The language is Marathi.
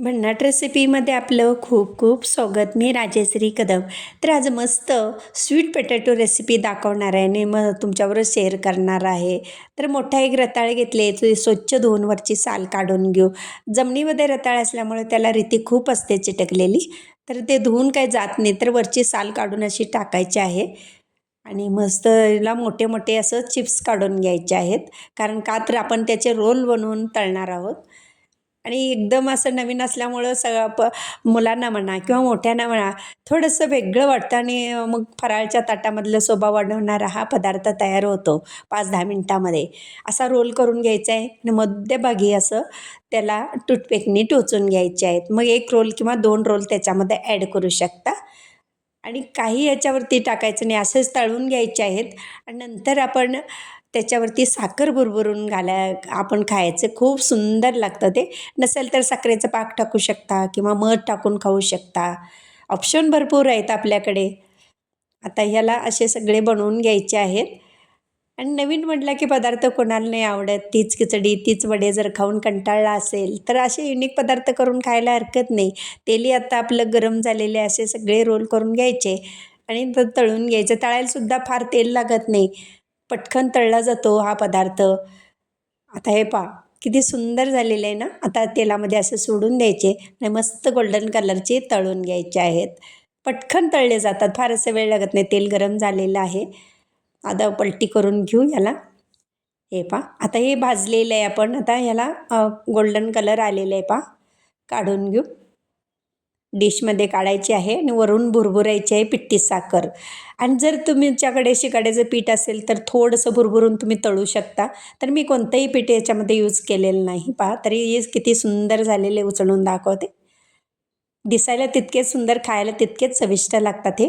भन्नाट रेसिपीमध्ये आपलं खूप खूप स्वागत. मी राजेश्री कदम. तर आज मस्त स्वीट पटॅटो रेसिपी दाखवणार आहे आणि मग तुमच्याबरोबर शेअर करणार आहे. तर मोठा एक रताळ घेतले ते स्वच्छ धुवून वरची साल काढून घेऊ. जमिनीमध्ये रताळ असल्यामुळे त्याला रीती खूप असते चिटकलेली. तर ते धुवून काही जात नाही तर वरची साल काढून अशी टाकायची आहे. आणि मस्त याला मोठे मोठे असं चिप्स काढून घ्यायचे आहेत. कारण का तर आपण त्याचे रोल बनवून तळणार आहोत. आणि एकदम असं नवीन असल्यामुळं सगळं प मुलांना म्हणा किंवा मोठ्यांना म्हणा थोडंसं वेगळं वाटतं आणि मग फराळच्या ताटामधलं सोबा वाढवणारा हा पदार्थ तयार होतो पाच दहा मिनटामध्ये. असा रोल करून घ्यायचा आहे आणि मध्यभागी असं त्याला टूथपेकनी टोचून घ्यायचे आहेत. मग एक रोल किंवा दोन रोल त्याच्यामध्ये ॲड करू शकता. आणि काही याच्यावरती टाकायचं नाही असंच तळून घ्यायचे आहेत. आणि नंतर आपण त्याच्यावरती साखर भरभरून घाला आपण खायचं. खूप सुंदर लागतं ते. नसेल तर साखरेचं पाक टाकू शकता किंवा मध टाकून खाऊ शकता. ऑप्शन भरपूर आहेत आपल्याकडे. आता ह्याला असे सगळे बनवून घ्यायचे आहेत. आणि नवीन म्हटलं की पदार्थ कोणाला नाही आवडत. तीच खिचडी तीच वडे जर खाऊन कंटाळला असेल तर असे युनिक पदार्थ करून खायला हरकत नाही. तेली आता आपलं गरम झालेले असे सगळे रोल करून घ्यायचे. आणि तळून घ्यायचं. तळायलासुद्धा फार तेल लागत नाही. पटकन तळला जातो हा पदार्थ. आता हे पा किती सुंदर झालेलं आहे ना? आता तेलामध्ये असं सोडून द्यायचे आणि मस्त गोल्डन कलरचे तळून घ्यायचे आहेत. पटकन तळले जातात फार असं वेळ लागत नाही तेल गरम झालेलं आहे. आता पलटी करून घेऊ याला. हे पा आता हे भाजलेलं आहे आपण. आता ह्याला गोल्डन कलर आलेलं आहे पा काढून घेऊ. डिशमध्ये काढायची आहे आणि वरून भुरभुरायची आहे पिट्टी साखर. आणि जर तुमच्याकडे शिकाड्याचं पीठ असेल तर थोडंसं भुरभुरून तुम्ही तळू शकता. तर मी कोणतंही पीठ याच्यामध्ये यूज केलेलं नाही. पहा तरी हे किती सुंदर झालेले उचलून दाखवते. दिसायला तितकेच सुंदर खायला तितकेच चविष्ट लागतात हे.